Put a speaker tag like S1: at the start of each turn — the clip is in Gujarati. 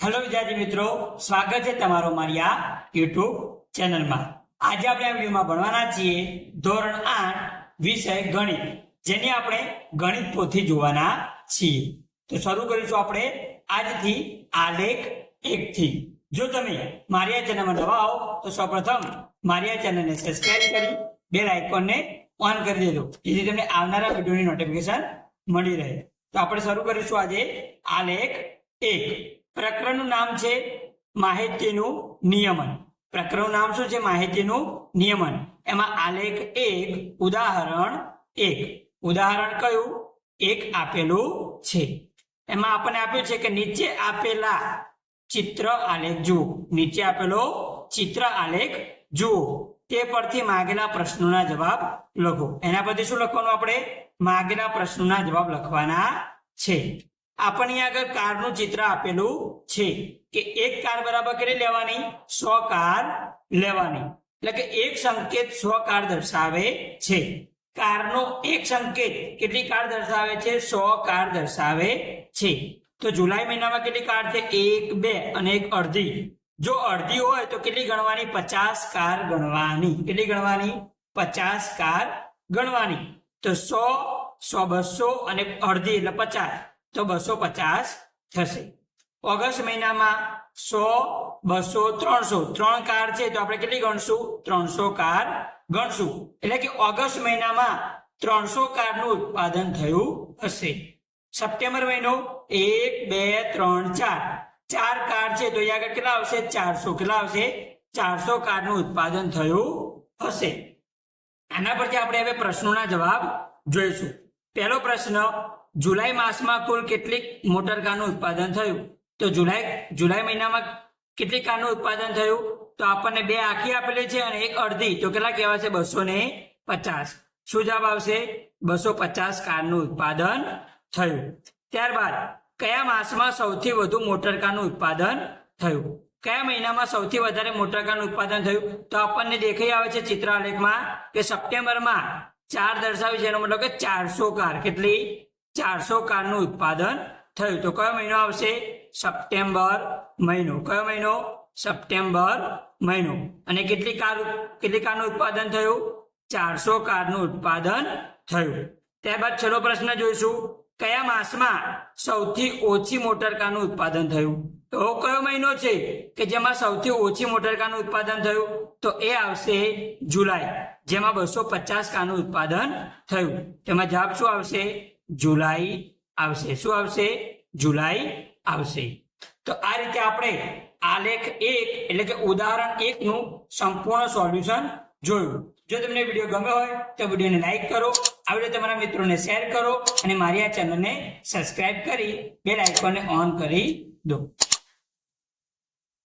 S1: હેલો વિદ્યાર્થી મિત્રો, સ્વાગત છે તમારો મારી આ યુટ્યુબ ચેનલમાં. આજે આપણે આ વિડીયોમાં ભણવાના છીએ ધોરણ આઠ, વિષય ગણિત, જેની આપણે ગણિત પોથી જોવાના છીએ. તો શરૂ કરીશું આપણે આજથી આલેખ એકથી. જો તમે મારી આ ચેનલમાં નવા આવો તો સૌપ્રથમ મારી આ ચેનલને સબસ્ક્રાઇબ કરી બેલ આઇકોનને ઓન કરી દેજો, જેથી તમને આવનારા વિડીયોની નોટિફિકેશન મળી રહે. તો આપણે શરૂ કરીશું આજે આલેખ એક. પ્રકરણનું નામ છે માહિતીનું નિયમન. પ્રકરણનું નામ શું છે? માહિતીનું નિયમન. એમાં આલેખ એક, ઉદાહરણ એક. ઉદાહરણ કયું? એક આપેલું છે. એમાં આપણને આપ્યું છે કે નીચે આપેલા ચિત્ર આલેખ જુઓ. નીચે આપેલો ચિત્ર આલેખ જુઓ. તે પરથી માગેલા પ્રશ્નોના જવાબ લખો. એના પરથી શું લખવાનું આપણે? માગેલા પ્રશ્નોના જવાબ લખવાના છે. આપણને આગળ કારનું ચિત્ર આપેલું છે કે એક કાર બરાબર કેટલી લેવાની? સો કાર લેવાની. એટલે કે એક સંકેત સો કાર દર્શાવે છે. કારનો એક સંકેત કેટલી કાર દર્શાવે છે? સો કાર દર્શાવે છે. તો જુલાઈ મહિનામાં કેટલી કાર છે? એક, બે અને એક અડધી. જો અડધી હોય તો કેટલી ગણવાની? પચાસ કાર ગણવાની. કેટલી ગણવાની? પચાસ કાર ગણવાની. તો સો સો બસો અને અડધી એટલે પચાસ. તો બસો પચાસ થશે. ઓગસ્ટ મહિનામાં સો, બસો, ત્રણસો. ત્રણ કાર છે તો આપણે કેટલી ગણશું? ત્રણસો કાર ગણશું. એટલે કે ઓગસ્ટ મહિનામાં ત્રણસો કારનું ઉત્પાદન થયું હશે. સપ્ટેમ્બર મહિનો એક, બે, ત્રણ, ચાર. ચાર કાર છે તો અહીંયા આગળ કેટલા આવશે? ચારસો કેટલા આવશે? ચારસો કારનું ઉત્પાદન થયું હશે. આના પરથી આપણે હવે પ્રશ્નોના જવાબ જોઈશું. પહેલો પ્રશ્ન જુલાઈ માસમાં કુલ કેટલીક મોટર કારનું ઉત્પાદન થયું? તો જુલાઈ જુલાઈ મહિનામાં કેટલી કારનું ઉત્પાદન થયું? તો આપણને બે આખી આપેલી છે અને એક અડધી. તો કેટલા કહેવાશે બસો ને પચાસ. શું જવાબ આવશે? બસો પચાસ કારનું ઉત્પાદન થયું. ત્યારબાદ, કયા માસમાં સૌથી વધુ મોટર કારનું ઉત્પાદન થયું? કયા મહિનામાં સૌથી વધારે મોટર કારનું ઉત્પાદન થયું? તો આપણને દેખાઈ આવે છે ચિત્રાલેખમાં કે સપ્ટેમ્બરમાં ચાર દર્શાવી છે. એનો મતલબ કે ચારસો કાર. કેટલી? ચારસો કારનું ઉત્પાદન થયું. તો કયો મહિનો આવશે? સપ્ટેમ્બર મહિનો. કયો મહિનો? સપ્ટેમ્બર મહિનો. અને કેટલી કાર કેટલી કારનું ઉત્પાદન થયું? ચારસો કારનું ઉત્પાદન થયું. ત્યારબાદ છેલ્લો પ્રશ્ન જોઈશું. કયા માસમાં સૌથી ઓછી મોટરકારનું ઉત્પાદન થયું? તો કયો મહિનો છે કે જેમાં સૌથી ઓછી મોટરકારનું ઉત્પાદન થયું? તો એ આવશે જુલાઈ, જેમાં બસો પચાસ કારનું ઉત્પાદન થયું. તેમાં જવાબ શું આવશે? જુલાઈ આવશે. શું આવશે? જુલાઈ આવશે. તો આ રીતે આપણે આલેખ એક, એટલે કે ઉદાહરણ એક નું સંપૂર્ણ સોલ્યુશન જોયું. જો તમને વીડિયો ગમ્યો હોય, તો વિડીયોને લાઈક કરો. આ વીડિયો તમારા મિત્રોને શેર કરો અને મારી આ ચેનલને સબસ્ક્રાઇબ કરી બેલ આઇકોનને ઓન કરી દો.